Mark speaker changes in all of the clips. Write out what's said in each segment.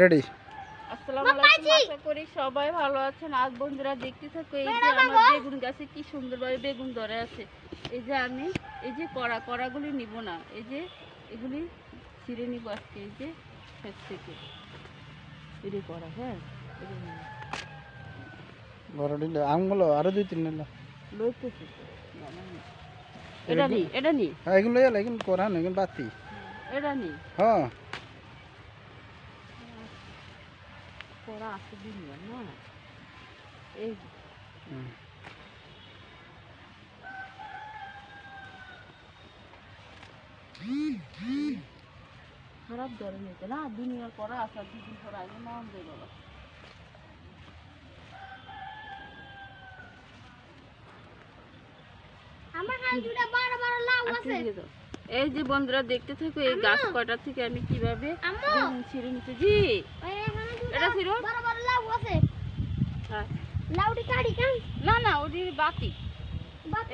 Speaker 1: Ready
Speaker 2: আসসালামু আলাইকুম আশা করি সবাই ভালো আছেন। আজ বন্ধুরা দেখতে থাকো এই যে আমার বেগুন গাছে কি সুন্দরভাবে বেগুন ধরে আছে। এই যে আমি এই যে কড়া কড়াগুলি নিব না এই যে এগুলি ছিঁড়ে নিব আজকে এই যে ক্ষেত থেকে। এটি করা হ্যাঁ?
Speaker 1: বড় দিলে আমগুলো আরও দুই তিন নিল।
Speaker 2: লইতেছি। এটা নি এটা নি?
Speaker 1: হ্যাঁ এগুলো এগুলো করা না এগুলো বাতি।
Speaker 2: এটা নি?
Speaker 1: হ্যাঁ।
Speaker 2: কড়া আছে দিন না এই যে। খারাপ ধরে নিতে না দুনিয়ার করা আছে দুদিন পর আগে নাম দিয়ে বাবা
Speaker 3: আছে।
Speaker 2: এই যে বন্ধুরা দেখতে থাকো এই গাছ কয়টা থেকে আমি কীভাবে ছিঁড়ে নিতে জি এটা ছিল?
Speaker 3: বড় বড় লাউ আছে।
Speaker 2: হ্যাঁ।
Speaker 3: লাউটি কাটি কেন?
Speaker 2: না না ওটি বাতি।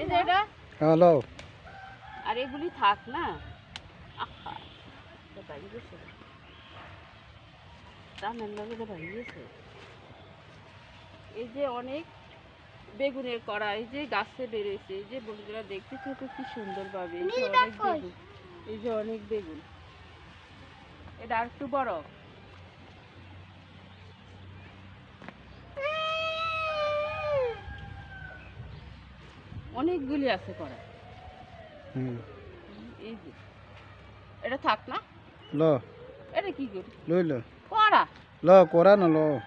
Speaker 2: এই যে এটা?
Speaker 1: হ্যালো
Speaker 2: আর এগুলি থাক না। আহা, বাইরে গেছে। টানের লগে এটা বাইরে গেছে। এই যে অনেক বেগুনের কড়া এই যে গাছে বেরোয়েছে এই যে বন্ধুরা দেখতে থাকো কি সুন্দর পাবে এই যে অনেক বেগুন। এই যে অনেক বেগুন। এটা আর একটু বড়। অনেকগুলি আছে করা।
Speaker 1: হুম।
Speaker 2: এই যে। এটা থাক না।
Speaker 1: ল।
Speaker 2: এটা কি করি
Speaker 1: লইল
Speaker 2: করা
Speaker 1: ল করা না ল।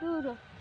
Speaker 2: দূর।